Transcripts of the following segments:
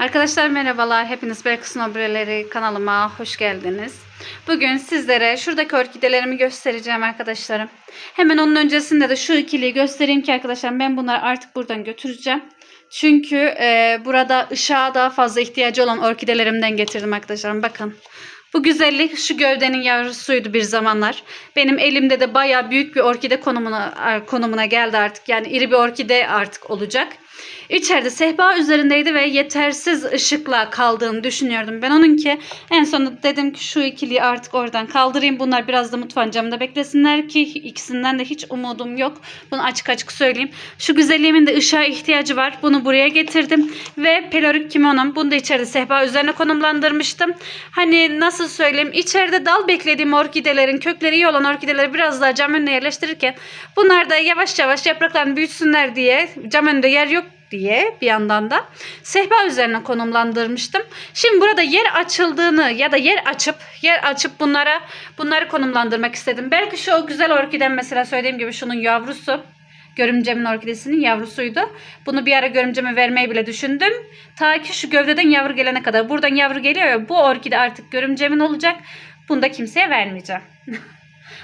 Arkadaşlar merhabalar. Hepiniz Belkıs Nobreleri kanalıma hoş geldiniz. Bugün sizlere şuradaki orkidelerimi göstereceğim arkadaşlarım. Hemen onun öncesinde de şu ikiliyi göstereyim ki arkadaşlar ben bunları artık buradan götüreceğim. Çünkü e, burada ışığa daha fazla ihtiyacı olan orkidelerimden getirdim arkadaşlarım. Bakın. Bu güzellik şu gövdenin yavrusuydu bir zamanlar. Benim elimde de baya büyük bir orkide konumuna konumuna geldi artık. Yani iri bir orkide artık olacak. İçeride sehpa üzerindeydi ve yetersiz ışıkla kaldığını düşünüyordum. Ben onunki en sonunda dedim ki şu ikiliyi artık oradan kaldırayım. Bunlar biraz da mutfağın camında beklesinler ki ikisinden de hiç umudum yok. Bunu açık açık söyleyeyim. Şu güzelliğimin de ışığa ihtiyacı var. Bunu buraya getirdim. Ve pelorik kimonum. Bunu da içeride sehpa üzerine konumlandırmıştım. Hani nasıl söyleyeyim içeride dal beklediğim orkidelerin kökleri iyi olan orkideleri biraz daha cam önüne yerleştirirken bunlar da yavaş yavaş yapraklarını büyütsünler diye cam önünde yer yok diye bir yandan da sehpa üzerine konumlandırmıştım. Şimdi burada yer açıldığını ya da yer açıp yer açıp bunlara bunları konumlandırmak istedim. Belki şu güzel orkiden mesela söylediğim gibi şunun yavrusu görümcemin orkidesinin yavrusuydu. Bunu bir ara görümceme vermeyi bile düşündüm. Ta ki şu gövdeden yavru gelene kadar. Buradan yavru geliyor ya bu orkide artık görümcemin olacak. Bunu da kimseye vermeyeceğim.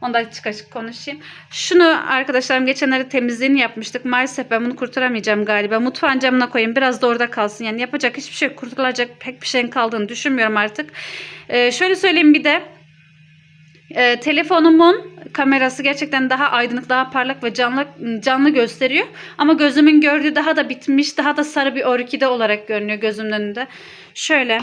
Onu da açık açık konuşayım. Şunu arkadaşlarım geçenlerde temizliğini yapmıştık. Maalesef ben bunu kurtaramayacağım galiba. Mutfağın camına koyayım. Biraz da orada kalsın. Yani yapacak hiçbir şey. Kurtulacak pek bir şeyin kaldığını düşünmüyorum artık. Ee, şöyle söyleyeyim bir de. E, telefonumun kamerası gerçekten daha aydınlık, daha parlak ve canlı canlı gösteriyor. Ama gözümün gördüğü daha da bitmiş, daha da sarı bir orkide olarak görünüyor gözümün önünde. Şöyle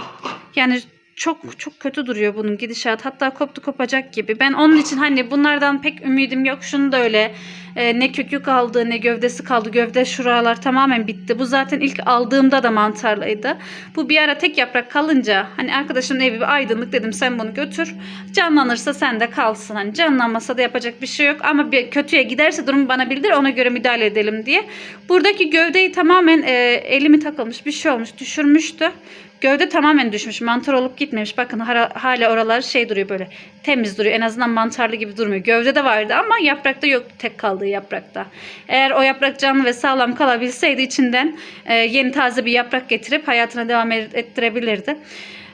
yani çok çok kötü duruyor bunun gidişat. Hatta koptu kopacak gibi. Ben onun için hani bunlardan pek ümidim yok. Şunu da öyle e, ne kökü kaldı ne gövdesi kaldı. Gövde şuralar tamamen bitti. Bu zaten ilk aldığımda da mantarlıydı. Bu bir ara tek yaprak kalınca hani arkadaşımın evi bir aydınlık dedim sen bunu götür. Canlanırsa sen de kalsın. Hani canlanmasa da yapacak bir şey yok. Ama bir kötüye giderse durumu bana bildir ona göre müdahale edelim diye. Buradaki gövdeyi tamamen e, elimi takılmış bir şey olmuş düşürmüştü. Gövde tamamen düşmüş. Mantar olup gitmemiş. Bakın hala oralar şey duruyor böyle temiz duruyor. En azından mantarlı gibi durmuyor. Gövde de vardı ama yaprakta yok tek kaldığı yaprakta. Eğer o yaprak canlı ve sağlam kalabilseydi içinden e, yeni taze bir yaprak getirip hayatına devam ettirebilirdi.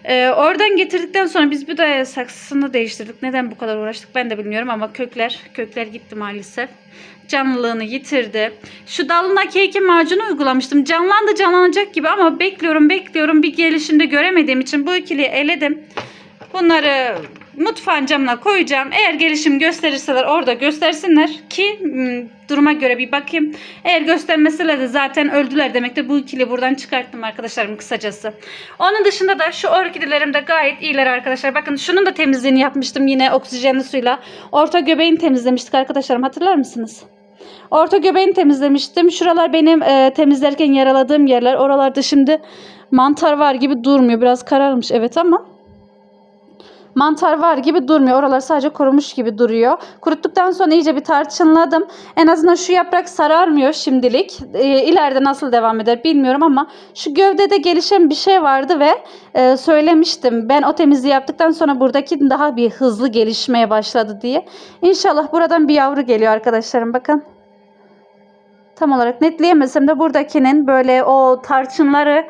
Ee, oradan getirdikten sonra biz bir de saksısını değiştirdik. Neden bu kadar uğraştık ben de bilmiyorum ama kökler kökler gitti maalesef. Canlılığını yitirdi. Şu dalına keki macunu uygulamıştım. Canlandı canlanacak gibi ama bekliyorum bekliyorum bir gelişimde göremediğim için bu ikiliyi eledim. Bunları mutfağın camına koyacağım. Eğer gelişim gösterirseler orada göstersinler ki hmm, duruma göre bir bakayım. Eğer göstermeseler de zaten öldüler demektir. Bu ikili buradan çıkarttım arkadaşlarım kısacası. Onun dışında da şu orkidelerim de gayet iyiler arkadaşlar. Bakın şunun da temizliğini yapmıştım yine oksijenli suyla. Orta göbeğini temizlemiştik arkadaşlarım hatırlar mısınız? Orta göbeğini temizlemiştim. Şuralar benim e, temizlerken yaraladığım yerler. Oralarda şimdi mantar var gibi durmuyor. Biraz kararmış evet ama mantar var gibi durmuyor. Oralar sadece kurumuş gibi duruyor. Kuruttuktan sonra iyice bir tarçınladım. En azından şu yaprak sararmıyor şimdilik. E, ileride nasıl devam eder bilmiyorum ama şu gövdede gelişen bir şey vardı ve e, söylemiştim. Ben o temizliği yaptıktan sonra buradaki daha bir hızlı gelişmeye başladı diye. İnşallah buradan bir yavru geliyor arkadaşlarım. Bakın tam olarak netleyemesem de buradakinin böyle o tarçınları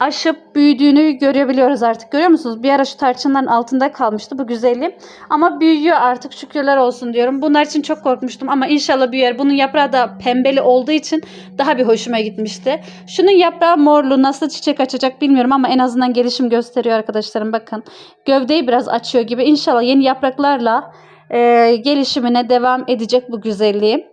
aşıp büyüdüğünü görebiliyoruz artık. Görüyor musunuz? Bir ara şu tarçınların altında kalmıştı bu güzelliğim. Ama büyüyor artık şükürler olsun diyorum. Bunlar için çok korkmuştum ama inşallah büyür. Bunun yaprağı da pembeli olduğu için daha bir hoşuma gitmişti. Şunun yaprağı morlu nasıl çiçek açacak bilmiyorum ama en azından gelişim gösteriyor arkadaşlarım. Bakın gövdeyi biraz açıyor gibi. İnşallah yeni yapraklarla e, gelişimine devam edecek bu güzelliğim.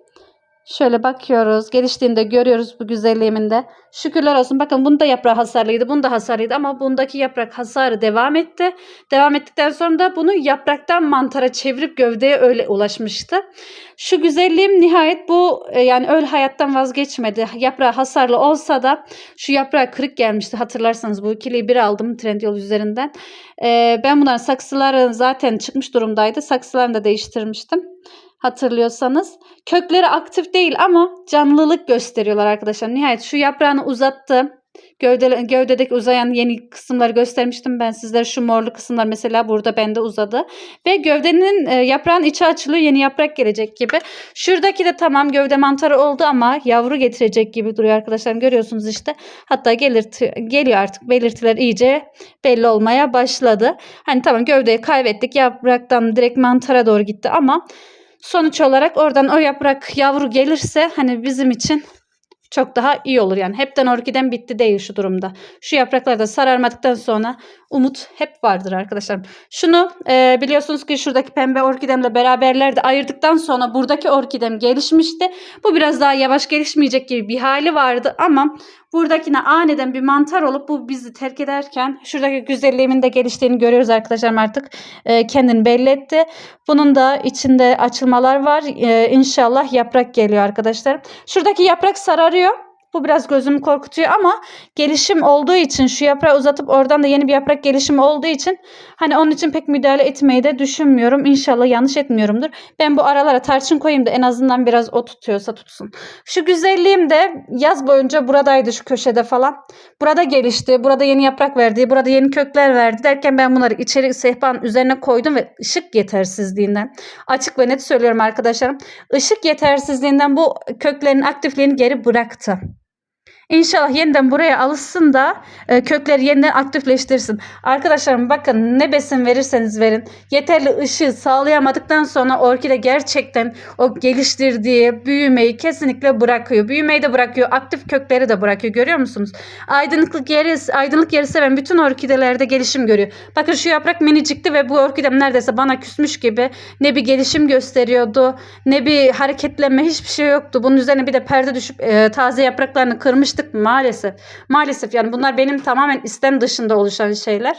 Şöyle bakıyoruz. Geliştiğinde görüyoruz bu güzelliğiminde. Şükürler olsun. Bakın bunda yaprağı hasarlıydı. Bunda hasarlıydı ama bundaki yaprak hasarı devam etti. Devam ettikten sonra da bunu yapraktan mantara çevirip gövdeye öyle ulaşmıştı. Şu güzelliğim nihayet bu e, yani öyle hayattan vazgeçmedi. Yaprağı hasarlı olsa da şu yaprağı kırık gelmişti. Hatırlarsanız bu ikiliyi bir aldım Trendyol üzerinden. Ee, ben bunların saksıları zaten çıkmış durumdaydı. Saksılarını da değiştirmiştim hatırlıyorsanız. Kökleri aktif değil ama canlılık gösteriyorlar arkadaşlar. Nihayet şu yaprağını uzattı. Gövde, gövdedeki uzayan yeni kısımları göstermiştim ben sizlere. Şu morlu kısımlar mesela burada bende uzadı. Ve gövdenin e, yaprağın içi açılıyor. Yeni yaprak gelecek gibi. Şuradaki de tamam gövde mantarı oldu ama yavru getirecek gibi duruyor arkadaşlar. Görüyorsunuz işte. Hatta gelirti, geliyor artık. Belirtiler iyice belli olmaya başladı. Hani tamam gövdeyi kaybettik. Yapraktan direkt mantara doğru gitti ama sonuç olarak oradan o yaprak yavru gelirse hani bizim için çok daha iyi olur yani. Hepten orkiden bitti değil şu durumda. Şu yapraklar da sararmadıktan sonra umut hep vardır arkadaşlar. Şunu e, biliyorsunuz ki şuradaki pembe orkidemle beraberler de ayırdıktan sonra buradaki orkidem gelişmişti. Bu biraz daha yavaş gelişmeyecek gibi bir hali vardı ama buradakine aniden bir mantar olup bu bizi terk ederken şuradaki güzelliğimin de geliştiğini görüyoruz arkadaşlar artık e, kendini belli etti. Bunun da içinde açılmalar var. E, inşallah yaprak geliyor arkadaşlar. Şuradaki yaprak sararıyor. Bu biraz gözümü korkutuyor ama gelişim olduğu için şu yaprağı uzatıp oradan da yeni bir yaprak gelişimi olduğu için hani onun için pek müdahale etmeyi de düşünmüyorum. İnşallah yanlış etmiyorumdur. Ben bu aralara tarçın koyayım da en azından biraz o tutuyorsa tutsun. Şu güzelliğim de yaz boyunca buradaydı şu köşede falan. Burada gelişti. Burada yeni yaprak verdi. Burada yeni kökler verdi derken ben bunları içeri sehpanın üzerine koydum ve ışık yetersizliğinden açık ve net söylüyorum arkadaşlarım. Işık yetersizliğinden bu köklerin aktifliğini geri bıraktı. İnşallah yeniden buraya alışsın da e, kökleri yeniden aktifleştirsin. Arkadaşlarım bakın ne besin verirseniz verin. Yeterli ışığı sağlayamadıktan sonra orkide gerçekten o geliştirdiği büyümeyi kesinlikle bırakıyor. Büyümeyi de bırakıyor. Aktif kökleri de bırakıyor. Görüyor musunuz? Aydınlık yeri, aydınlık yeri seven bütün orkidelerde gelişim görüyor. Bakın şu yaprak minicikti ve bu orkidem neredeyse bana küsmüş gibi ne bir gelişim gösteriyordu ne bir hareketlenme hiçbir şey yoktu. Bunun üzerine bir de perde düşüp e, taze yapraklarını kırmış alıştık maalesef. Maalesef yani bunlar benim tamamen istem dışında oluşan şeyler.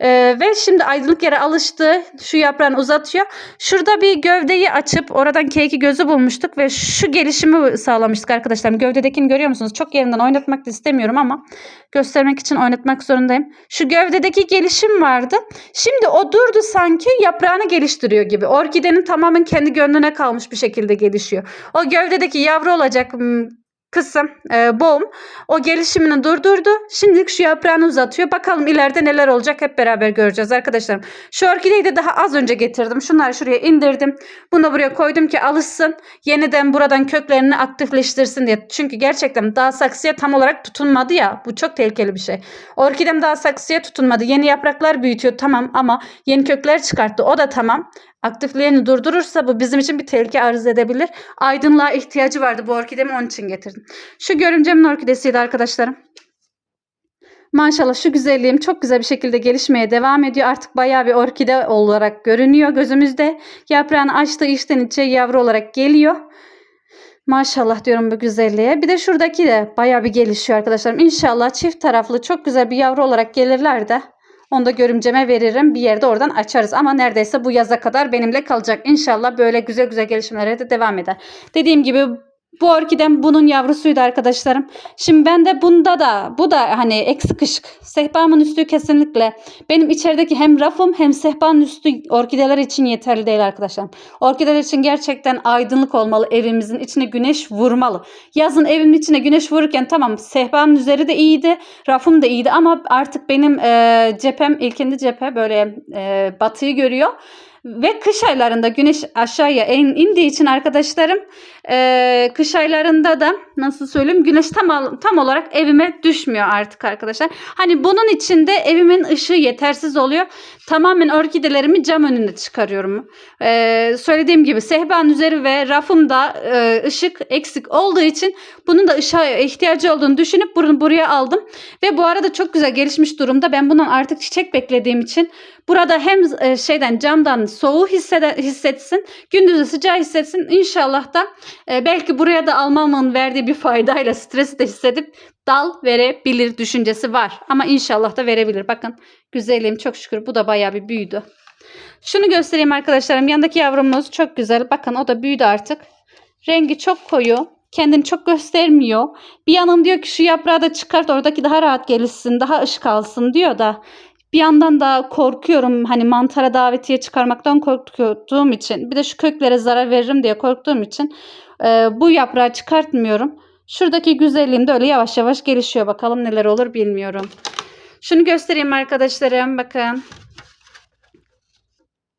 Ee, ve şimdi aydınlık yere alıştı. Şu yaprağını uzatıyor. Şurada bir gövdeyi açıp oradan keyki gözü bulmuştuk ve şu gelişimi sağlamıştık arkadaşlar. Gövdedekini görüyor musunuz? Çok yerinden oynatmak da istemiyorum ama göstermek için oynatmak zorundayım. Şu gövdedeki gelişim vardı. Şimdi o durdu sanki yaprağını geliştiriyor gibi. Orkidenin tamamen kendi gönlüne kalmış bir şekilde gelişiyor. O gövdedeki yavru olacak kısım e, boğum o gelişimini durdurdu. Şimdilik şu yaprağını uzatıyor. Bakalım ileride neler olacak hep beraber göreceğiz arkadaşlarım. Şu orkideyi de daha az önce getirdim. Şunları şuraya indirdim. Bunu buraya koydum ki alışsın. Yeniden buradan köklerini aktifleştirsin diye. Çünkü gerçekten daha saksıya tam olarak tutunmadı ya. Bu çok tehlikeli bir şey. Orkidem daha saksıya tutunmadı. Yeni yapraklar büyütüyor tamam ama yeni kökler çıkarttı. O da tamam aktifliğini durdurursa bu bizim için bir tehlike arz edebilir. Aydınlığa ihtiyacı vardı bu orkidemi onun için getirdim. Şu görümcemin orkidesiydi arkadaşlarım. Maşallah şu güzelliğim çok güzel bir şekilde gelişmeye devam ediyor. Artık bayağı bir orkide olarak görünüyor gözümüzde. Yaprağını açtığı içten içe yavru olarak geliyor. Maşallah diyorum bu güzelliğe. Bir de şuradaki de bayağı bir gelişiyor arkadaşlarım. İnşallah çift taraflı çok güzel bir yavru olarak gelirler de onu da görümceme veririm. Bir yerde oradan açarız. Ama neredeyse bu yaza kadar benimle kalacak. İnşallah böyle güzel güzel gelişmelere de devam eder. Dediğim gibi bu orkidem bunun yavrusuydu arkadaşlarım. Şimdi ben de bunda da bu da hani eksik ışık. Sehpamın üstü kesinlikle benim içerideki hem rafım hem sehpanın üstü orkideler için yeterli değil arkadaşlar. Orkideler için gerçekten aydınlık olmalı. Evimizin içine güneş vurmalı. Yazın evimin içine güneş vururken tamam sehpanın üzeri de iyiydi. Rafım da iyiydi ama artık benim e, cephem ilkindi cephe böyle e, batıyı görüyor. Ve kış aylarında güneş aşağıya in, indiği için arkadaşlarım e, kış aylarında da nasıl söyleyeyim güneş tam tam olarak evime düşmüyor artık arkadaşlar. Hani bunun için de evimin ışığı yetersiz oluyor. Tamamen orkidelerimi cam önüne çıkarıyorum. E, söylediğim gibi sehpanın üzeri ve rafımda e, ışık eksik olduğu için bunun da ışığa ihtiyacı olduğunu düşünüp bunu buraya aldım. Ve bu arada çok güzel gelişmiş durumda. Ben bundan artık çiçek beklediğim için burada hem e, şeyden camdan soğuğu hissede, hissetsin, gündüzü sıcağı hissetsin. İnşallah da e, belki buraya da almamın verdiği bir faydayla stresi de hissedip dal verebilir düşüncesi var. Ama inşallah da verebilir. Bakın güzelliğim çok şükür bu da bayağı bir büyüdü. Şunu göstereyim arkadaşlarım. Yanındaki yavrumuz çok güzel. Bakın o da büyüdü artık. Rengi çok koyu. Kendini çok göstermiyor. Bir yanım diyor ki şu yaprağı da çıkart oradaki daha rahat gelişsin. Daha ışık alsın diyor da. Bir yandan da korkuyorum hani mantara davetiye çıkarmaktan korktuğum için bir de şu köklere zarar veririm diye korktuğum için e, bu yaprağı çıkartmıyorum. Şuradaki güzelliğim de öyle yavaş yavaş gelişiyor. Bakalım neler olur bilmiyorum. Şunu göstereyim arkadaşlarım. Bakın.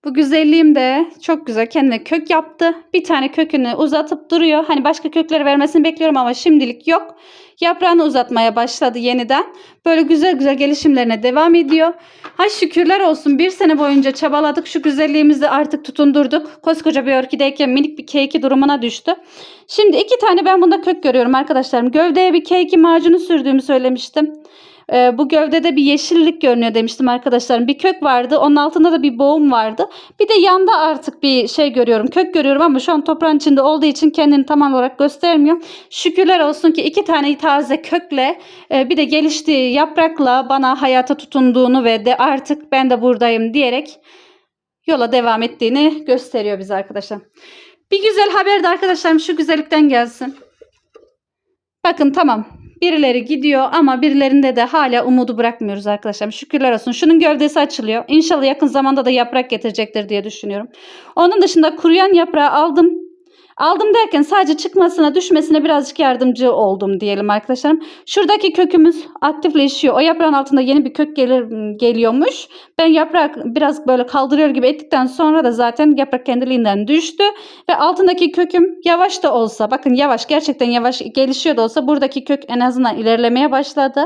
Bu güzelliğim de çok güzel. Kendine kök yaptı. Bir tane kökünü uzatıp duruyor. Hani başka kökleri vermesini bekliyorum ama şimdilik yok. Yaprağını uzatmaya başladı yeniden. Böyle güzel güzel gelişimlerine devam ediyor. Hay şükürler olsun. Bir sene boyunca çabaladık. Şu güzelliğimizi artık tutundurduk. Koskoca bir orkideyken minik bir keyki durumuna düştü. Şimdi iki tane ben bunda kök görüyorum arkadaşlarım. Gövdeye bir keyki macunu sürdüğümü söylemiştim. Ee, bu gövdede bir yeşillik görünüyor demiştim arkadaşlarım. Bir kök vardı. Onun altında da bir boğum vardı. Bir de yanda artık bir şey görüyorum. Kök görüyorum ama şu an toprağın içinde olduğu için kendini tam olarak göstermiyor. Şükürler olsun ki iki tane taze kökle e, bir de geliştiği yaprakla bana hayata tutunduğunu ve de artık ben de buradayım diyerek yola devam ettiğini gösteriyor bize arkadaşlar. Bir güzel haber de arkadaşlarım şu güzellikten gelsin. Bakın tamam Birileri gidiyor ama birilerinde de hala umudu bırakmıyoruz arkadaşlar. Şükürler olsun. Şunun gövdesi açılıyor. İnşallah yakın zamanda da yaprak getirecektir diye düşünüyorum. Onun dışında kuruyan yaprağı aldım. Aldım derken sadece çıkmasına düşmesine birazcık yardımcı oldum diyelim arkadaşlarım. Şuradaki kökümüz aktifleşiyor. O yaprağın altında yeni bir kök gelir, geliyormuş. Ben yaprak biraz böyle kaldırıyor gibi ettikten sonra da zaten yaprak kendiliğinden düştü. Ve altındaki köküm yavaş da olsa bakın yavaş gerçekten yavaş gelişiyor da olsa buradaki kök en azından ilerlemeye başladı.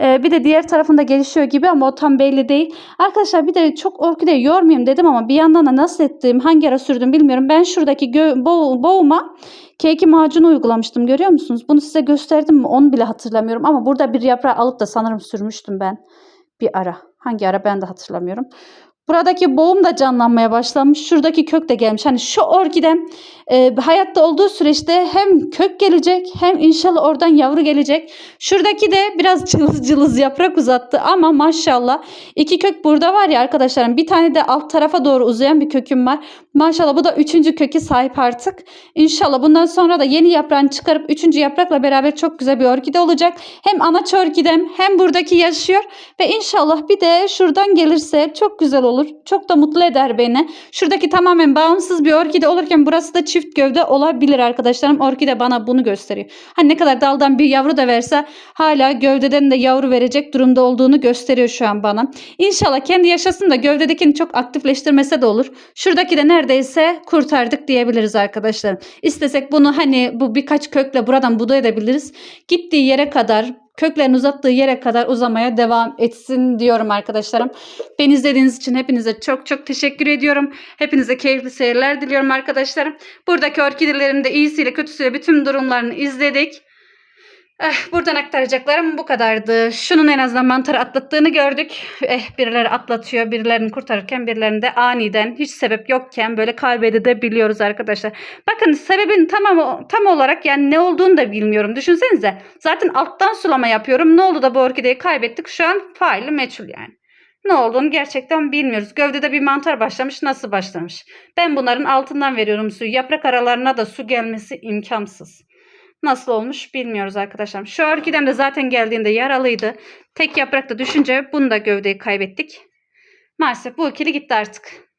Ee, bir de diğer tarafında gelişiyor gibi ama o tam belli değil. Arkadaşlar bir de çok orkide yormayayım dedim ama bir yandan da nasıl ettim, hangi ara sürdüm bilmiyorum. Ben şuradaki boğ- boğuma keki macunu uygulamıştım görüyor musunuz? Bunu size gösterdim mi onu bile hatırlamıyorum. Ama burada bir yaprağı alıp da sanırım sürmüştüm ben bir ara. Hangi ara ben de hatırlamıyorum. Buradaki boğum da canlanmaya başlamış. Şuradaki kök de gelmiş. Hani şu orkidem e, hayatta olduğu süreçte hem kök gelecek hem inşallah oradan yavru gelecek. Şuradaki de biraz cılız cılız yaprak uzattı ama maşallah iki kök burada var ya arkadaşlarım. Bir tane de alt tarafa doğru uzayan bir köküm var. Maşallah bu da üçüncü kökü sahip artık. İnşallah bundan sonra da yeni yaprağını çıkarıp üçüncü yaprakla beraber çok güzel bir orkide olacak. Hem anaç orkidem hem buradaki yaşıyor ve inşallah bir de şuradan gelirse çok güzel olur. Çok da mutlu eder beni. Şuradaki tamamen bağımsız bir orkide olurken burası da çift gövde olabilir arkadaşlarım. Orkide bana bunu gösteriyor. Hani ne kadar daldan bir yavru da verse hala gövdeden de yavru verecek durumda olduğunu gösteriyor şu an bana. İnşallah kendi yaşasın da gövdedekini çok aktifleştirmese de olur. Şuradaki de neredeyse kurtardık diyebiliriz arkadaşlar. İstesek bunu hani bu birkaç kökle buradan budayabiliriz. Gittiği yere kadar köklerini uzattığı yere kadar uzamaya devam etsin diyorum arkadaşlarım. Beni izlediğiniz için hepinize çok çok teşekkür ediyorum. Hepinize keyifli seyirler diliyorum arkadaşlarım. Buradaki orkidelerin de iyisiyle kötüsüyle bütün durumlarını izledik. Eh, buradan aktaracaklarım bu kadardı. Şunun en azından mantarı atlattığını gördük. Eh, birileri atlatıyor, birilerini kurtarırken birilerini de aniden hiç sebep yokken böyle kaybedebiliyoruz arkadaşlar. Bakın sebebin tamam tam olarak yani ne olduğunu da bilmiyorum. Düşünsenize. Zaten alttan sulama yapıyorum. Ne oldu da bu orkideyi kaybettik? Şu an faili meçhul yani. Ne olduğunu gerçekten bilmiyoruz. Gövdede bir mantar başlamış. Nasıl başlamış? Ben bunların altından veriyorum suyu. Yaprak aralarına da su gelmesi imkansız. Nasıl olmuş bilmiyoruz arkadaşlar. Şu orkidem de zaten geldiğinde yaralıydı. Tek yaprakta düşünce bunu da gövdeyi kaybettik. Maalesef bu ikili gitti artık.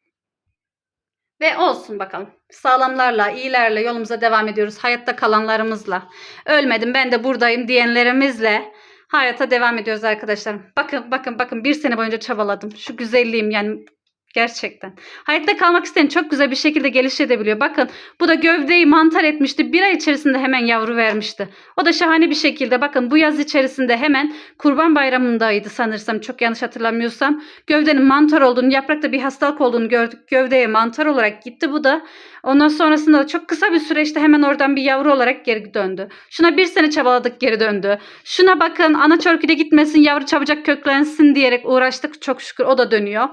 Ve olsun bakalım. Sağlamlarla, iyilerle yolumuza devam ediyoruz. Hayatta kalanlarımızla. Ölmedim ben de buradayım diyenlerimizle hayata devam ediyoruz arkadaşlar. Bakın bakın bakın bir sene boyunca çabaladım. Şu güzelliğim yani Gerçekten. Hayatta kalmak isteyen çok güzel bir şekilde gelişebiliyor. Bakın bu da gövdeyi mantar etmişti. Bir ay içerisinde hemen yavru vermişti. O da şahane bir şekilde. Bakın bu yaz içerisinde hemen kurban bayramındaydı sanırsam. Çok yanlış hatırlamıyorsam. Gövdenin mantar olduğunu, yaprakta bir hastalık olduğunu gördük. Gövdeye mantar olarak gitti bu da. Ondan sonrasında da çok kısa bir süreçte hemen oradan bir yavru olarak geri döndü. Şuna bir sene çabaladık geri döndü. Şuna bakın ana çörküde gitmesin yavru çabucak köklensin diyerek uğraştık. Çok şükür o da dönüyor.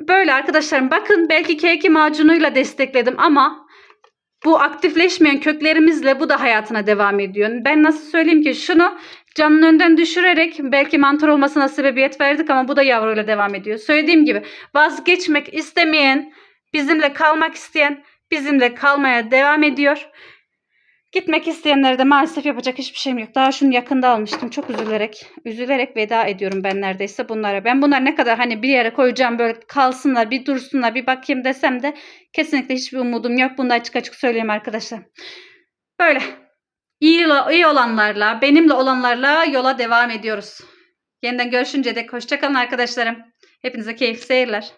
Böyle arkadaşlarım bakın belki keki macunuyla destekledim ama bu aktifleşmeyen köklerimizle bu da hayatına devam ediyor. Ben nasıl söyleyeyim ki şunu canın önden düşürerek belki mantar olmasına sebebiyet verdik ama bu da yavruyla devam ediyor. Söylediğim gibi vazgeçmek istemeyen, bizimle kalmak isteyen bizimle kalmaya devam ediyor. Gitmek isteyenlere de maalesef yapacak hiçbir şeyim yok. Daha şunu yakında almıştım. Çok üzülerek, üzülerek veda ediyorum ben neredeyse bunlara. Ben bunlar ne kadar hani bir yere koyacağım böyle kalsınlar, bir dursunlar, bir bakayım desem de kesinlikle hiçbir umudum yok. Bunu da açık açık söyleyeyim arkadaşlar. Böyle. iyi, iyi olanlarla, benimle olanlarla yola devam ediyoruz. Yeniden görüşünce dek hoşçakalın arkadaşlarım. Hepinize keyifli seyirler.